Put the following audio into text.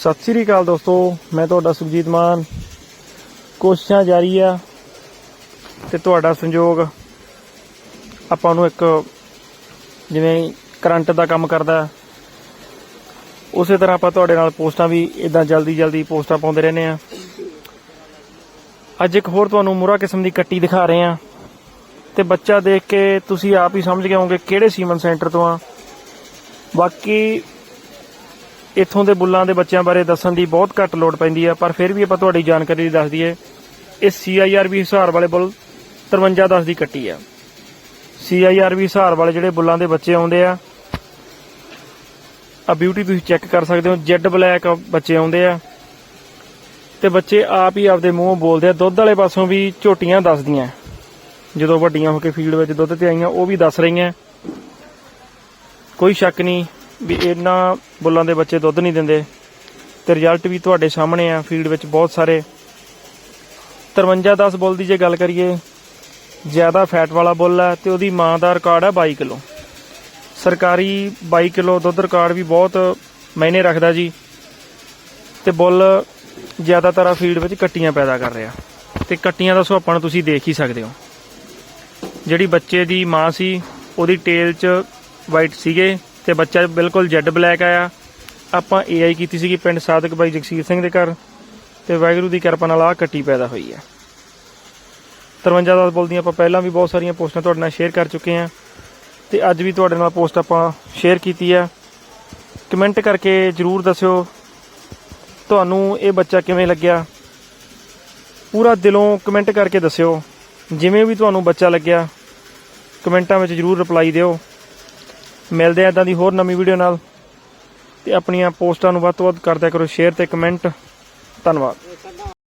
ਸਤਿ ਸ੍ਰੀ ਅਕਾਲ ਦੋਸਤੋ, ਮੈਂ ਤੁਹਾਡਾ ਸੁਖਜੀਤ ਮਾਨ। ਕੋਸ਼ਿਸ਼ਾਂ ਜਾਰੀ ਆ ਤੇ ਤੁਹਾਡਾ ਸੰਯੋਗ, ਆਪਾਂ ਨੂੰ ਇੱਕ ਜਿਵੇਂ ਕਰੰਟ ਦਾ ਕੰਮ ਕਰਦਾ। ਉਸੇ ਤਰ੍ਹਾਂ ਆਪਾਂ ਤੁਹਾਡੇ ਨਾਲ ਪੋਸਟਾਂ ਵੀ ਇਦਾਂ ਜਲਦੀ ਜਲਦੀ ਪੋਸਟਾਂ ਪਾਉਂਦੇ ਰਹਿੰਦੇ ਆ। ਅੱਜ ਇੱਕ ਹੋਰ ਤੁਹਾਨੂੰ ਮੁਰਾ ਕਿਸਮ ਦੀ ਕੱਟੀ ਦਿਖਾ ਰਹੇ ਆ ਤੇ ਬੱਚਾ ਦੇਖ ਕੇ ਤੁਸੀਂ ਆਪ ਹੀ ਸਮਝ ਗਏ ਹੋਵੋਗੇ ਕਿਹੜੇ ਸੀਮਨ ਸੈਂਟਰ ਤੋਂ ਆ। ਬਾਕੀ ਇੱਥੋਂ ਦੇ ਬੁੱਲਾਂ ਦੇ ਬੱਚਿਆਂ ਬਾਰੇ ਦੱਸਣ ਦੀ ਬਹੁਤ ਘੱਟ ਲੋੜ ਪੈਂਦੀ ਹੈ ਪਰ ਫਿਰ ਵੀ ਆਪਾਂ ਤੁਹਾਡੀ ਜਾਣਕਾਰੀ ਲਈ ਦੱਸ ਦਈਏ, ਇਹ ਸੀਆਈਆਰਬੀ ਹਿਸਾਰ ਵਾਲੇ ਬੁੱਲ 5310 ਦੀ ਕੱਟੀ ਆ। ਸੀਆਈਆਰਬੀ ਹਿਸਾਰ ਵਾਲੇ ਜਿਹੜੇ ਬੁੱਲਾਂ ਦੇ ਬੱਚੇ ਆਉਂਦੇ ਆ ਆ ਬਿਊਟੀ ਤੁਸੀਂ ਚੈੱਕ ਕਰ ਸਕਦੇ ਹੋ ਜੈਡ ਬਲੈਕ ਬੱਚੇ ਆਉਂਦੇ ਆ। ਤੇ ਬੱਚੇ ਆਪ ਹੀ ਆਪਦੇ ਮੂੰਹੋਂ ਬੋਲਦੇ ਆ, ਦੁੱਧ ਵਾਲੇ ਪਾਸੋਂ ਵੀ ਝੋਟੀਆਂ ਦੱਸਦੀਆਂ। ਜਦੋਂ ਵੱਡੀਆਂ ਹੋ ਕੇ ਫੀਲਡ ਵਿੱਚ ਦੁੱਧ ਤੇ ਆਈਆਂ, ਉਹ ਵੀ ਦੱਸ ਰਹੀਆਂ। ਕੋਈ ਸ਼ੱਕ ਨਹੀਂ ਵੀ ਇਹਨਾਂ ਬੁੱਲਾਂ ਦੇ ਬੱਚੇ ਦੁੱਧ ਨਹੀਂ ਦਿੰਦੇ ਤੇ ਰਿਜ਼ਲਟ ਵੀ ਤੁਹਾਡੇ ਸਾਹਮਣੇ ਆ, ਫੀਲਡ ਵਿੱਚ ਬਹੁਤ ਸਾਰੇ। 5310 ਬੁੱਲ ਦੀ ਜੇ ਗੱਲ ਕਰੀਏ, ਜ਼ਿਆਦਾ ਫੈਟ ਵਾਲਾ ਬੁੱਲ ਹੈ ਤੇ ਉਹਦੀ ਮਾਂ ਦਾ ਰਿਕਾਰਡ ਹੈ 22 ਕਿਲੋ। ਸਰਕਾਰੀ 22 ਕਿਲੋ ਦੁੱਧ ਰਿਕਾਰਡ ਵੀ ਬਹੁਤ ਮਾਇਨੇ ਰੱਖਦਾ ਜੀ ਤੇ ਬੁੱਲ ਜ਼ਿਆਦਾਤਰ ਆ ਫੀਲਡ ਵਿੱਚ ਕੱਟੀਆਂ ਪੈਦਾ ਕਰ ਰਿਹਾ। ਤੇ ਕੱਟੀਆਂ ਦਾ ਸੋ ਨੂੰ ਤੁਸੀਂ ਦੇਖ ਹੀ ਸਕਦੇ ਹੋ। ਜਿਹੜੀ ਬੱਚੇ ਦੀ ਮਾਂ ਸੀ, ਉਹਦੀ ਟੇਲ 'ਚ ਵਾਈਟ ਸੀਗੇ। ਤੇ ਬੱਚਾ ਬਿਲਕੁਲ ਜੈਡ ਬਲੈਕ ਆਇਆ। ਆਪਾਂ ਏਆਈ ਕੀਤੀ ਸੀਗੀ ਪਿੰਡ ਸਾਦਕ ਬਾਈ ਜਗਸੀਰ ਸਿੰਘ ਦੇ ਘਰ ਤੇ ਵਾਹਿਗੁਰੂ ਦੀ ਕਿਰਪਾ ਨਾਲ ਆ ਕੱਟੀ ਪੈਦਾ ਹੋਈ ਹੈ। 53 ਦਾ ਬੋਲਦੀਆਂ ਆਪਾਂ ਪਹਿਲਾਂ ਵੀ ਬਹੁਤ ਸਾਰੀਆਂ ਪੋਸਟਾਂ ਤੁਹਾਡੇ ਨਾਲ ਸ਼ੇਅਰ ਕਰ ਚੁੱਕੇ ਹਾਂ ਤੇ ਅੱਜ ਵੀ ਤੁਹਾਡੇ ਨਾਲ ਪੋਸਟ ਆਪਾਂ ਸ਼ੇਅਰ ਕੀਤੀ ਆ ਕਮੈਂਟ ਕਰਕੇ ਜਰੂਰ ਦੱਸਿਓ ਤੁਹਾਨੂੰ ਇਹ ਬੱਚਾ ਕਿਵੇਂ ਲੱਗਿਆ। ਪੂਰਾ ਦਿਲੋਂ ਕਮੈਂਟ ਕਰਕੇ ਦੱਸਿਓ, ਜਿਵੇਂ ਵੀ ਤੁਹਾਨੂੰ ਬੱਚਾ ਲੱਗਿਆ, ਕਮੈਂਟਾਂ ਵਿੱਚ ਜਰੂਰ ਰਿਪਲਾਈ ਦਿਓ। ਮਿਲਦੇ ਆ ਇਦਾਂ ਦੀ ਹੋਰ ਨਵੀਂ ਵੀਡੀਓ ਨਾਲ। ਤੇ ਆਪਣੀਆਂ ਪੋਸਟਾਂ ਨੂੰ ਵੱਧ ਤੋਂ ਵੱਧ ਕਰਦਿਆ ਕਰੋ ਸ਼ੇਅਰ ਤੇ ਕਮੈਂਟ ਧੰਨਵਾਦ।